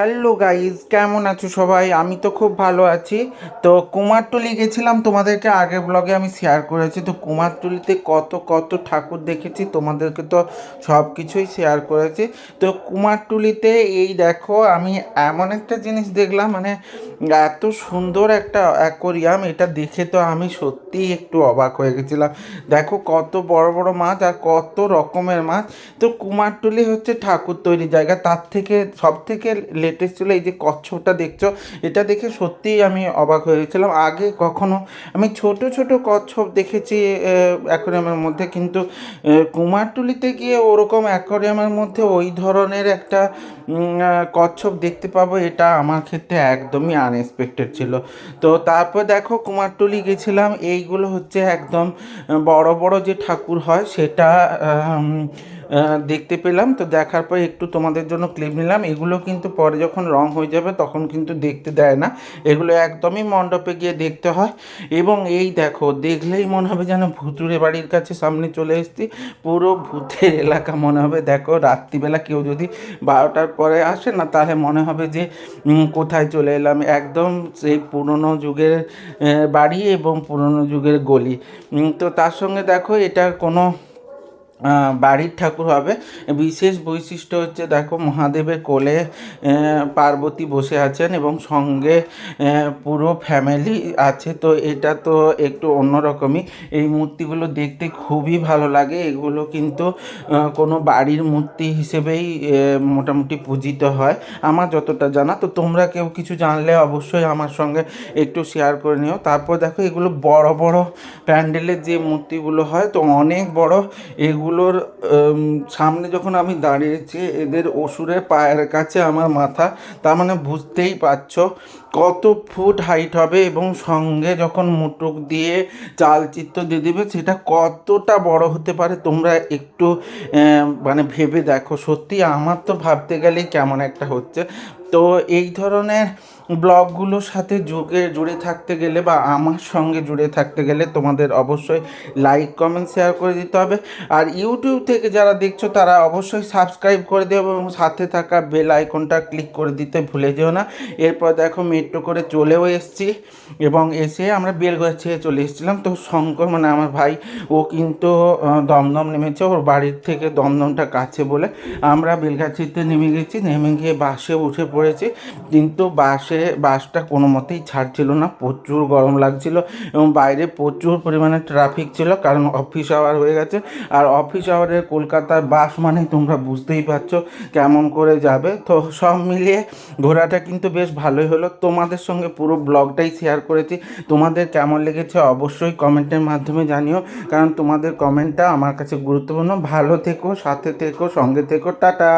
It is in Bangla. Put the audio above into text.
হ্যালো গাইজ কেমন আছো সবাই? আমি তো খুব ভালো আছি। তো কুমারটুলি গেছিলাম তোমাদেরকে আগের ব্লগে আমি শেয়ার করেছি। তো কুমারটুলিতে কত কত ঠাকুর দেখেছি তোমাদেরকে তো সব কিছুই শেয়ার করেছি। তো কুমারটুলিতে এই দেখো, আমি এমন একটা জিনিস দেখলাম মানে এত সুন্দর একটা অ্যাকোরিয়াম এটা দেখে তো আমি সত্যিই একটু অবাক হয়ে গেছিলাম। দেখো কত বড় বড় মাছ আর কত রকমের মাছ। তো কুমারটুলি হচ্ছে ঠাকুর তৈরি জায়গা, তার থেকে সব থেকে লেটেস্ট ছিল এই যে কচ্ছপটা দেখছ, এটা দেখে সত্যিই আমি অবাক হয়ে গেছিলাম। আগে কখনো আমি ছোট ছোট কচ্ছপ দেখেছি অ্যাকোরিয়ামের মধ্যে, কিন্তু কুমারটুলিতে গিয়ে ওরকম অ্যাকোরিয়ামের মধ্যে ওই ধরনের একটা কচ্ছপ দেখতে পাবো, এটা আমার ক্ষেত্রে একদমই আনএক্সপেক্টেড ছিল। তো তারপর দেখো, কুমারটুলি গেছিলাম, এইগুলো হচ্ছে একদম, বড় বড় যে ঠাকুর হয়, সেটা দেখতে পেলাম। তো দেখার পর একটু তোমাদের জন্য ক্লিপ নিলাম। এগুলো কিন্তু পরে যখন রং হয়ে যাবে তখন কিন্তু দেখতে দেয় না। এগুলো একদমই মণ্ডপে গিয়ে দেখতে হয়। এবং এই দেখো, দেখলেই মনে হবে যেন ভুতুরে বাড়ির কাছে সামনে চলে এসেছি। পুরো ভূতের এলাকা মনে হবে। দেখো, রাত্রিবেলা কেউ যদি বারোটার পরে আসে না, তাহলে মনে হবে যে কোথায় চলে এলাম। একদম সেই পুরনো যুগের বাড়ি এবং পুরনো যুগের গলি। তো তার সঙ্গে দেখো, এটা কোনো বাড়ির ঠাকুর হবে। বিশেষ বৈশিষ্ট্য হচ্ছে, দেখো, মহাদেবের কোলে পার্বতী বসে আছেন এবং সঙ্গে পুরো ফ্যামিলি আছে। তো এটা তো একটু অন্যরকমই। এই মূর্তিগুলো দেখতে খুবই ভালো লাগে। এগুলো কিন্তু কোনো বাড়ির মূর্তি হিসেবেই মোটামুটি পূজিত হয়। আমার যতটা জানা, তো তোমরা কেউ কিছু জানলে অবশ্যই আমার সঙ্গে একটু শেয়ার করে নিও। তারপর দেখো, এগুলো বড় বড় প্যান্ডেলের যে মূর্তিগুলো হয়, তো অনেক বড়। এগুলোর সামনে যখন আমি দাঁড়িয়েছি, এদের অসুরের পায়ের কাছে আমার মাথা, তার মানে বুঝতেই পারছ কত ফুট হাইট হবে এবং সঙ্গে যখন মুটুক দিয়ে চালচিত্র দিয়ে দেবে, সেটা কতটা বড় হতে পারে তোমরা একটু মানে ভেবে দেখো। সত্যি আমার তো ভাবতে গেলেই কেমন একটা হচ্ছে। তো এই ধরনের ব্লগগুলোর সাথে যুগে জুড়ে থাকতে গেলে বা আমার সঙ্গে জুড়ে থাকতে গেলে তোমাদের অবশ্যই লাইক কমেন্ট শেয়ার করে দিতে হবে। আর ইউটিউব থেকে যারা দেখছ, তারা অবশ্যই সাবস্ক্রাইব করে দেবে এবং সাথে থাকা বেল আইকনটা ক্লিক করে দিতে ভুলে যেও না। এরপর দেখো মেট্রো করে চলেও এসেছি এবং এসে আমরা বেলগাছিয়ে চলে এসেছিলাম। তো শঙ্কর মানে আমার ভাই, ও কিন্তু দমদম নেমেছে। ওর বাড়ির থেকে দমদমটা কাছে বলে আমরা বেলগাছিতে নেমে গেছি। নেমে গিয়ে বাসে উঠে পড়েছি কিন্তু বাসে, বাসটা কোনো মতেই ছাড়ছিল না। প্রচুর গরম লাগছিল এবং বাইরে প্রচুর পরিমাণে ট্রাফিক ছিল কারণ অফিস আওয়ার হয়ে গেছে। আর অফিস আওয়ারের কলকাতার বাস মানে তোমরা বুঝতেই পারছ কেমন করে যাবে। তো সব মিলিয়ে ঘোরাটা কিন্তু বেশ ভালোই হলো। তোমাদের সঙ্গে পুরো ব্লগটাই শেয়ার করেছি। তোমাদের কেমন লেগেছে অবশ্যই কমেন্টের মাধ্যমে জানিও। কারণ তোমাদের কমেন্টটা আমার কাছে গুরুত্বপূর্ণ। ভালো থেকো, সাথে থেকো, সঙ্গে থেকো। টাটা!